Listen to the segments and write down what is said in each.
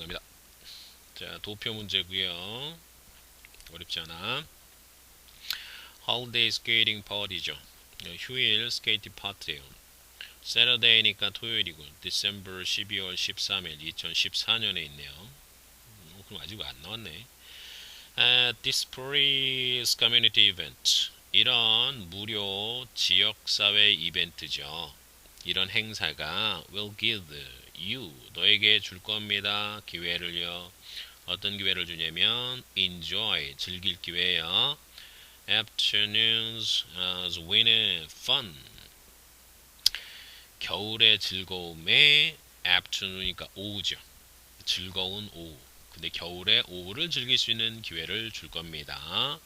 갑니다. 자, 도표 문제고요. 어렵지 않아. holiday skating party죠. 휴일 스케이트 파티예요. Saturday니까 토요일이고 December 12월 13일 2014년에 있네요. 음, 그럼 아직 안 나왔네. Uh, free community event 이런 무료 지역사회 이벤트죠. 이런 행사가 will give you 너에게 줄 겁니다. 기회를요. 어떤 기회를 주냐면 enjoy 즐길 기회요. afternoons as winter fun 겨울의 즐거움에 afternoon이니까 오후죠. 즐거운 오후. 근데 겨울에 오후를 즐길 수 있는 기회를 줄 겁니다.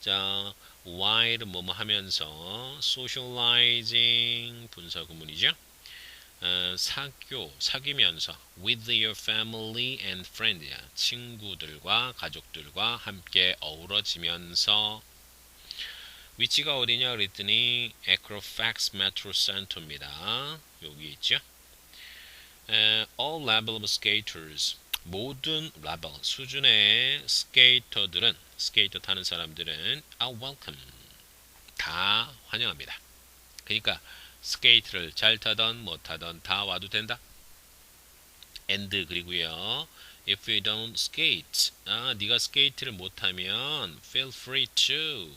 자, while 뭐뭐 하면서 socializing 분사 구문이죠. 어, 사교, 사귀면서 with your family and friends 친구들과 가족들과 함께 어우러지면서 위치가 어디냐 그랬더니 Equifax Metro Center입니다. 여기 있죠. 에, all level of skaters 모든 레벨 수준의 스케이터들은 스케이터 타는 사람들은 are welcome 다 환영합니다. 그러니까 스케이트를 잘 타던 못 타던 다 와도 된다. and 그리고요. If you don't skate, 아, 네가 스케이트를 못하면 feel free to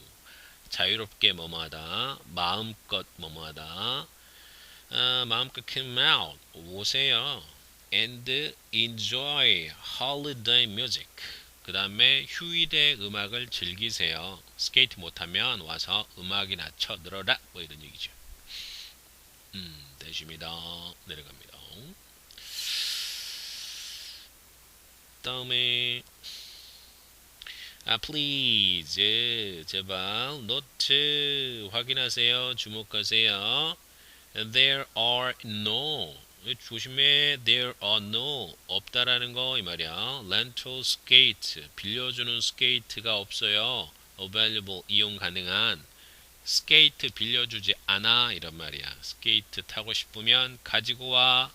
자유롭게 뭐뭐하다, 마음껏 뭐뭐하다, 아, 마음껏 come out 오세요. and enjoy holiday music. 그 다음에 휴일의 음악을 즐기세요. 스케이트 못하면 와서 음악이나 쳐 들어라. 뭐 이런 얘기죠. 음, 되십니다. 내려갑니다. 다음에 아, please 제발 노트 확인하세요. 주목하세요. There are no 조심해 there are no 없다라는 거 이 말이야. rental skate 빌려주는 스케이트가 없어요. available 이용 가능한 스케이트 빌려주지 않아 이런 말이야. 스케이트 타고 싶으면 가지고 와.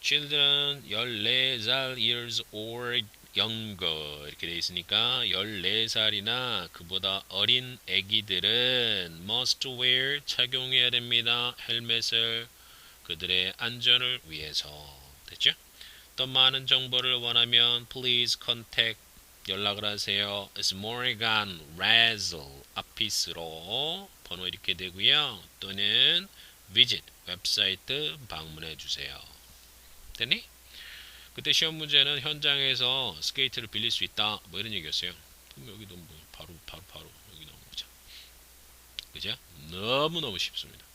children 14살 years or younger 이렇게 돼 있으니까 14살이나 그보다 어린 아기들은 must wear 착용해야 됩니다. 헬멧을 그들의 안전을 위해서 됐죠? 더 많은 정보를 원하면 please contact 연락을 하세요. Morgan Razzle 아피스로 번호 이렇게 되고요. 또는 visit 웹사이트 방문해 주세요. 됐니? 그때 시험 문제는 현장에서 스케이트를 빌릴 수 있다. 뭐 이런 얘기였어요. 그럼 여기도 뭐 바로 바로 바로 여기 거죠. 그죠? 너무 너무 쉽습니다.